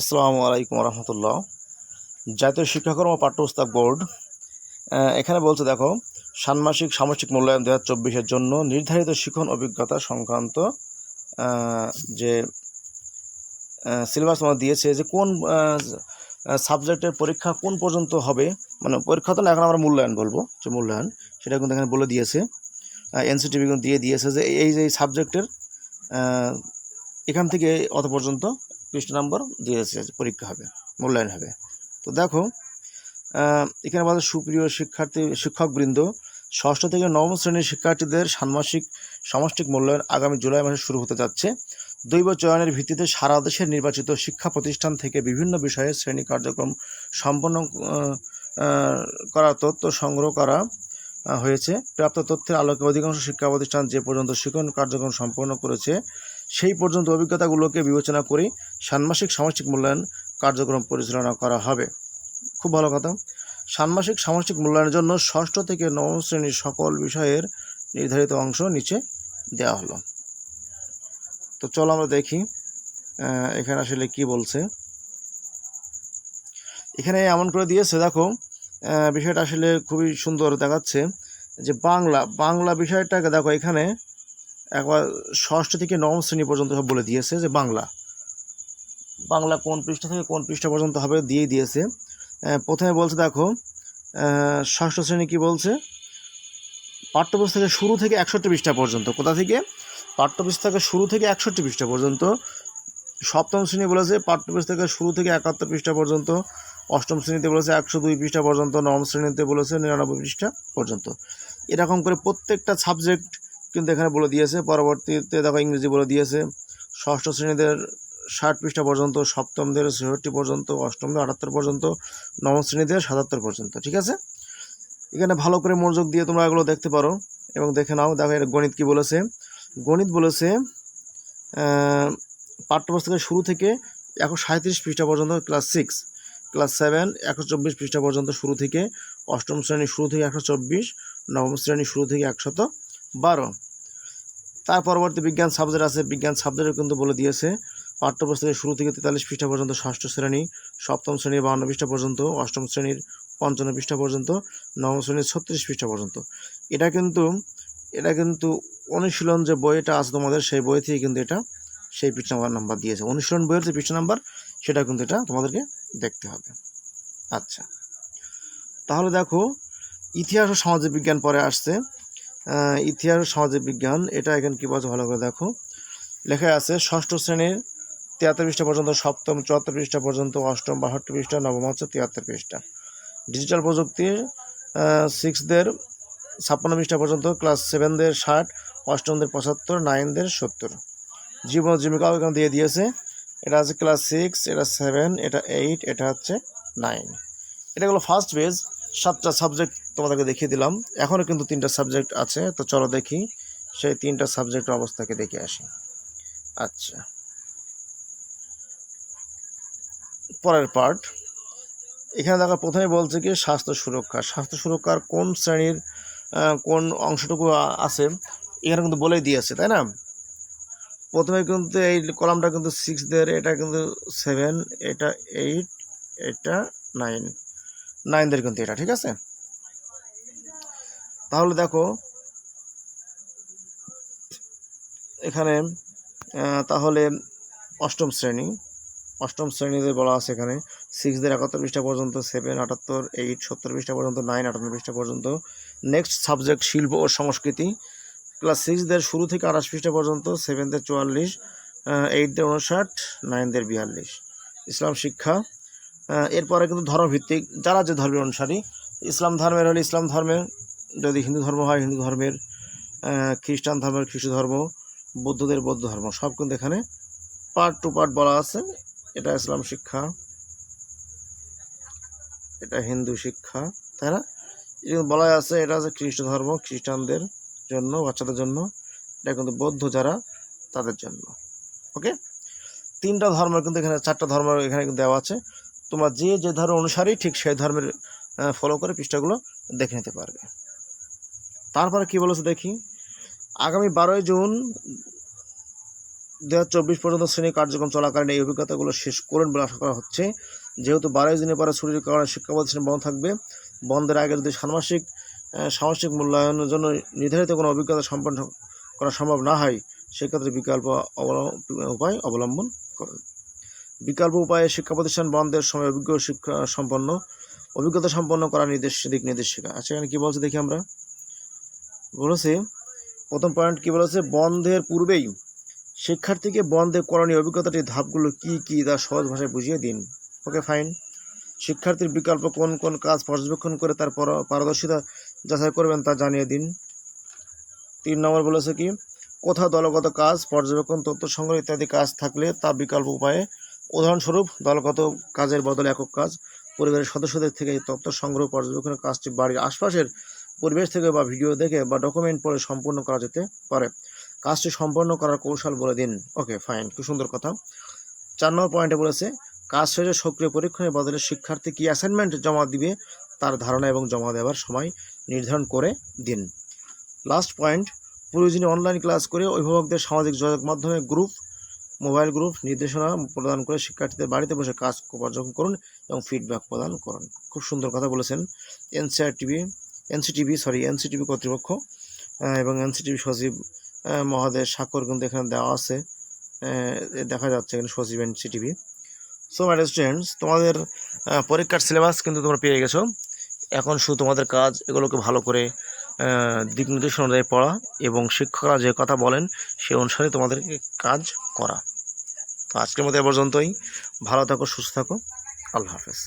আসসালামু আলাইকুম রহমতুল্লাহ জাতীয় শিক্ষাকর্ম পাঠ্যপুস্তক বোর্ড এখানে বলছে, দেখো, ষান্মাসিক সামষ্টিক মূল্যায়ন দু হাজার জন্য নির্ধারিত শিখন অভিজ্ঞতা সংক্রান্ত যে সিলেবাস আমাদের দিয়েছে যে কোন সাবজেক্টের পরীক্ষা কোন পর্যন্ত হবে মানে পরীক্ষা তো না, এখন আমরা মূল্যায়ন বলব, যে মূল্যায়ন, সেটা কিন্তু এখানে বলে দিয়েছে এনসিটিভি কিন্তু দিয়ে দিয়েছে যে এই যে সাবজেক্টের এখান থেকে অত পর্যন্ত পৃষ্ঠ নম্বর দিয়েছে, পরীক্ষা হবে, মূল্যায়ন হবে। তো দেখো এখানে বলা সুপ্রিয় শিক্ষার্থী, শিক্ষকবৃন্দ, ষষ্ঠ থেকে নবম শ্রেণির শিক্ষার্থীদের ষান্মাসিক সামষ্টিক মূল্যায়ন আগামী জুলাই মাসে শুরু হতে যাচ্ছে। দৈব চয়নের ভিত্তিতে সারা দেশের নির্বাচিত শিক্ষা প্রতিষ্ঠান থেকে বিভিন্ন বিষয়ে শ্রেণি কার্যক্রম সম্পন্ন করা, তথ্য সংগ্রহ করা হয়েছে। প্রাপ্ত তথ্যের আলোকে অধিকাংশ শিক্ষা প্রতিষ্ঠান যে পর্যন্ত শিক্ষণ কার্যক্রম সম্পন্ন করেছে সেই পর্যন্ত অভিজ্ঞতাগুলোকে বিবেচনা করে ষান্মাসিক সামষ্টিক মূল্যায়ন কার্যক্রম পরিচালনা করা হবে। খুব ভালো কথা। ষান্মাসিক সামষ্টিক মূল্যায়নের জন্য ষষ্ঠ থেকে নবম শ্রেণির সকল বিষয়ের নির্ধারিত অংশ নিচে দেওয়া হলো। তো চলো আমরা দেখি এখানে আসলে কি বলছে। এখানে এমন করে দিয়েছে, দেখো বিষয়টা আসলে খুবই সুন্দর দেখাচ্ছে যে বাংলা বাংলা বিষয়টাকে দেখো এখানে একবার ষষ্ঠ থেকে নবম শ্রেণি পর্যন্ত সব বলে দিয়েছে যে বাংলা। বাংলা কোন পৃষ্ঠা থেকে কোন পৃষ্ঠা পর্যন্ত হবে দিয়েই দিয়েছে। প্রথমে বলছে দেখো ষষ্ঠ শ্রেণি কি বলছে? পাঠ্যপুস্তকের শুরু থেকে একষট্টি পৃষ্ঠা পর্যন্ত। কোথা থেকে? পাঠ্যপুস্তকের শুরু থেকে একষট্টি পৃষ্ঠা পর্যন্ত। সপ্তম শ্রেণি বলেছে পাঠ্যপুস্তকের শুরু থেকে একাত্তর পৃষ্ঠা পর্যন্ত। অষ্টম শ্রেণীতে বলেছে একশো দুই পৃষ্ঠা পর্যন্ত। নবম শ্রেণীতে বলেছে নিরানব্বই পৃষ্ঠা পর্যন্ত। এরকম করে প্রত্যেকটা সাবজেক্ট কিন্তু এখানে বলে দিয়েছে, পরবর্তীতে দেখো ইংরেজি বলে দিয়েছে, ষষ্ঠ শ্রেণীদের ষাট পৃষ্ঠা পর্যন্ত, সপ্তমদের ছেষট্টি পর্যন্ত, অষ্টমদের আটাত্তর পর্যন্ত, নবম শ্রেণীদের সাতাত্তর পর্যন্ত, ঠিক আছে? এখানে ভালো করে মনোযোগ দিয়ে তোমরা এগুলো দেখতে পারো এবং দেখে নাও, দেখো এর গণিত কি বলেছে। গণিত বলেছে পাঠ্যপুস্তকের শুরু থেকে একশো সাঁত্রিশ পৃষ্ঠা পর্যন্ত ক্লাস সিক্স, ক্লাস সেভেন, একশো চব্বিশ পৃষ্ঠা পর্যন্ত শুরু থেকে, অষ্টম শ্রেণি শুরু থেকে একশো চব্বিশ, নবম শ্রেণি শুরু থেকে একশত বারো। তার পরবর্তী বিজ্ঞান সাবজেক্ট আছে, বিজ্ঞান সাবজেক্টও কিন্তু বলে দিয়েছে পাঠ্যপুস্তকের শুরু থেকে তেতাল্লিশ পৃষ্ঠা পর্যন্ত ষষ্ঠ শ্রেণি, সপ্তম শ্রেণির বাহান্ন পৃষ্ঠা পর্যন্ত, অষ্টম শ্রেণির পঞ্চান্ন পৃষ্ঠা পর্যন্ত, নবম শ্রেণির ছত্রিশ পৃষ্ঠা পর্যন্ত। এটা কিন্তু এটা কিন্তু অনুশীলন যে বইটা আছে তোমাদের, সেই বই থেকে কিন্তু এটা, সেই পৃষ্ঠা নাম্বার দিয়েছে। অনুশীলন বইয়ের যে পৃষ্ঠা নাম্বার, সেটা কিন্তু এটা তোমাদেরকে দেখতে হবে। আচ্ছা। তাহলে দেখো, ইতিহাস ও সামাজিক বিজ্ঞান পরে আসছে। ইতিহাস ও সামাজিক বিজ্ঞান, এটা এখানে কী বলছে ভালো করে দেখো। লেখা আছে, ষষ্ঠ শ্রেণির তিয়াত্তর পৃষ্ঠা পর্যন্ত, সপ্তম চুয়াত্তর পৃষ্ঠা পর্যন্ত, অষ্টম বাষট্টি পৃষ্ঠা, নবম হচ্ছে তিয়াত্তর পৃষ্ঠা। ডিজিটাল প্রযুক্তির সিক্সদের ছাপ্পান্ন পৃষ্ঠা পর্যন্ত, ক্লাস সেভেনদের ষাট, অষ্টমদের পঁচাত্তর নাইনদের সত্তর। জীবন জীবিকাও এখানে দিয়ে দিয়েছে। এটা আছে ক্লাস সিক্স এটা সেভেন এটা এইট এটা হচ্ছে নাইন এটা হলো ফার্স্ট পেজ সাতটা সাবজেক্ট তোমাদেরকে দেখিয়ে দিলাম। এখনও কিন্তু তিনটা সাবজেক্ট আছে, তো চলো দেখি সেই তিনটা সাবজেক্টের অবস্থাকে দেখে আসি। আচ্ছা। পরের পার্ট এখানে দেখা, প্রথমে বলছে কি, স্বাস্থ্য সুরক্ষা। স্বাস্থ্য সুরক্ষার কোন শ্রেণির কোন অংশটুকু আছে, এখানে কিন্তু বলেই দিয়েছে, তাই না? প্রথমে কিন্তু এই কলামটা কিন্তু সিক্স দের, এটা কিন্তু সেভেন এটা এইট এটা নাইন নাইনদের কিন্তু এটা, ঠিক আছে? তাহলে দেখো, এখানে তাহলে অষ্টম শ্রেণি, অষ্টম শ্রেণীদের বলা আছে এখানে সিক্সদের একাত্তর পৃষ্ঠা পর্যন্ত সেভেন আটাত্তর এইট সত্তর পৃষ্ঠা পর্যন্ত নাইন আটান্ন পৃষ্ঠা পর্যন্ত। নেক্সট সাবজেক্ট শিল্প ও সংস্কৃতি। ক্লাস সিক্সদের শুরু থেকে আঠাশ পৃষ্ঠা পর্যন্ত সেভেনদের চুয়াল্লিশ এইটদের উনষাট নাইনদের বিয়াল্লিশ। ইসলাম শিক্ষা এরপরে কিন্তু ধর্মভিত্তিক, যারা যে ধর্মের অনুসারী, ইসলাম ধর্মের হলে ইসলাম ধর্মের যদি হিন্দু ধর্ম হয়, হিন্দু ধর্মের খ্রিস্টান ধর্মের, খ্রিস্ট ধর্ম, বৌদ্ধদের বৌদ্ধ ধর্ম, সব কিন্তু এখানে পার্ট টু পার্ট বলা আছে। এটা ইসলাম শিক্ষা, এটা হিন্দু শিক্ষা, তাই না? বলা আছে, এটা আছে খ্রিস্ট ধর্ম, খ্রিস্টানদের জন্য, বাচ্চাদের জন্য। এটা কিন্তু বৌদ্ধ যারা, তাদের জন্য। ওকে তিনটা ধর্ম কিন্তু এখানে, চারটা ধর্ম এখানে কিন্তু দেওয়া আছে। তোমরা যে যে ধর্ম অনুসারী ঠিক সেই ধর্মের ফলো করে পৃষ্ঠাগুলো দেখে নিতে পারবে। তারপরে কি বলেছে দেখি? আগামী বারোই জুন দু চব্বিশ পর্যন্ত শ্রেণি কার্যক্রম চলাকালীন এই অভিজ্ঞতাগুলো শেষ করেন বলে আশা করা হচ্ছে। যেহেতু বারোই দিনের পরে ছুটির কারণে শিক্ষা প্রতিষ্ঠান বন্ধ থাকবে বন্ধের আগে যদি ষান্মাসিক আহ, সামাসিক মূল্যায়নের জন্য নির্ধারিত কোনো অভিজ্ঞতা সম্পন্ন করা সম্ভব না হয় সেক্ষেত্রে বিকল্প উপায় অবলম্বন করুন বিকল্প উপায়ে শিক্ষা প্রতিষ্ঠান বন্ধের সময় অভিজ্ঞ শিক্ষা সম্পন্ন অভিজ্ঞতা সম্পন্ন করার নির্দেশ দিক নির্দেশিকা। আচ্ছা এখানে কী বলছে দেখি আমরা? বলেছে প্রথম পয়েন্ট কি বলেছে বন্ধের পূর্বেই শিক্ষার্থীকে বন্ধে করণীয় অভিজ্ঞতাটির ধাপগুলো কি কি তা সহজ ভাষায় বুঝিয়ে দিন। ওকে ফাইন শিক্ষার্থীর বিকল্প কোন কোন কাজ পর্যবেক্ষণ করে তার পারদর্শিতা যাচাই করবেন তা জানিয়ে দিন। তিন নম্বর বলেছে কি? কোথাও দলগত কাজ, পর্যবেক্ষণ, তথ্য সংগ্রহ ইত্যাদি কাজ থাকলে তা বিকল্প উপায়ে উদাহরণস্বরূপ দলগত কাজের বদলে একক কাজ, পরিবারের সদস্যদের থেকে তথ্য সংগ্রহ, পর্যবেক্ষণের কাজটি বাড়ির আশপাশের পরিবেশ থেকে বা ভিডিও দেখে বা ডকুমেন্ট পড়ে সম্পূর্ণ করা যেতে পারে। কাজটি সম্পন্ন করার কৌশল বলে দিন। ওকে ফাইন খুব সুন্দর কথা। চার নম্বর পয়েন্টে বলেছে, কাজ শেষে সক্রিয় পরীক্ষণের বদলে শিক্ষার্থী কি অ্যাসাইনমেন্ট জমা দিবে তার ধারণা এবং জমা দেওয়ার সময় নির্ধারণ করে দিন। লাস্ট পয়েন্ট প্রয়োজনীয় অনলাইন ক্লাস করে অভিভাবকদের সামাজিক যোগাযোগ মাধ্যমে গ্রুপ মোবাইল গ্রুপ নির্দেশনা প্রদান করে শিক্ষার্থীদের বাড়িতে বসে কাজ পর্যবেক্ষণ করুন এবং ফিডব্যাক প্রদান করুন। খুব সুন্দর কথা বলেছেন। NCR TV NCTV sorry NCTV কর্তৃপক্ষ এবং এনসিটিভি সচিব মহোদয়ের স্বাক্ষর কিন্তু এখানে দেওয়া আছে দেখা যাচ্ছে এখানে সচিব এনসিটিভি। সো মাই স্টুডেন্টস তোমাদের পরীক্ষার সিলেবাস কিন্তু তোমরা পেয়ে গেছো। এখন শুধু তোমাদের কাজ এগুলোকে ভালো করে দিক নির্দেশনা অনুযায়ী পড়া এবং শিক্ষকরা যে কথা বলেন সে অনুসারে তোমাদেরকে কাজ করা। তো আজকের মতো এ পর্যন্তই। ভালো থাকো, সুস্থ থাকো। আল্লাহ হাফেজ।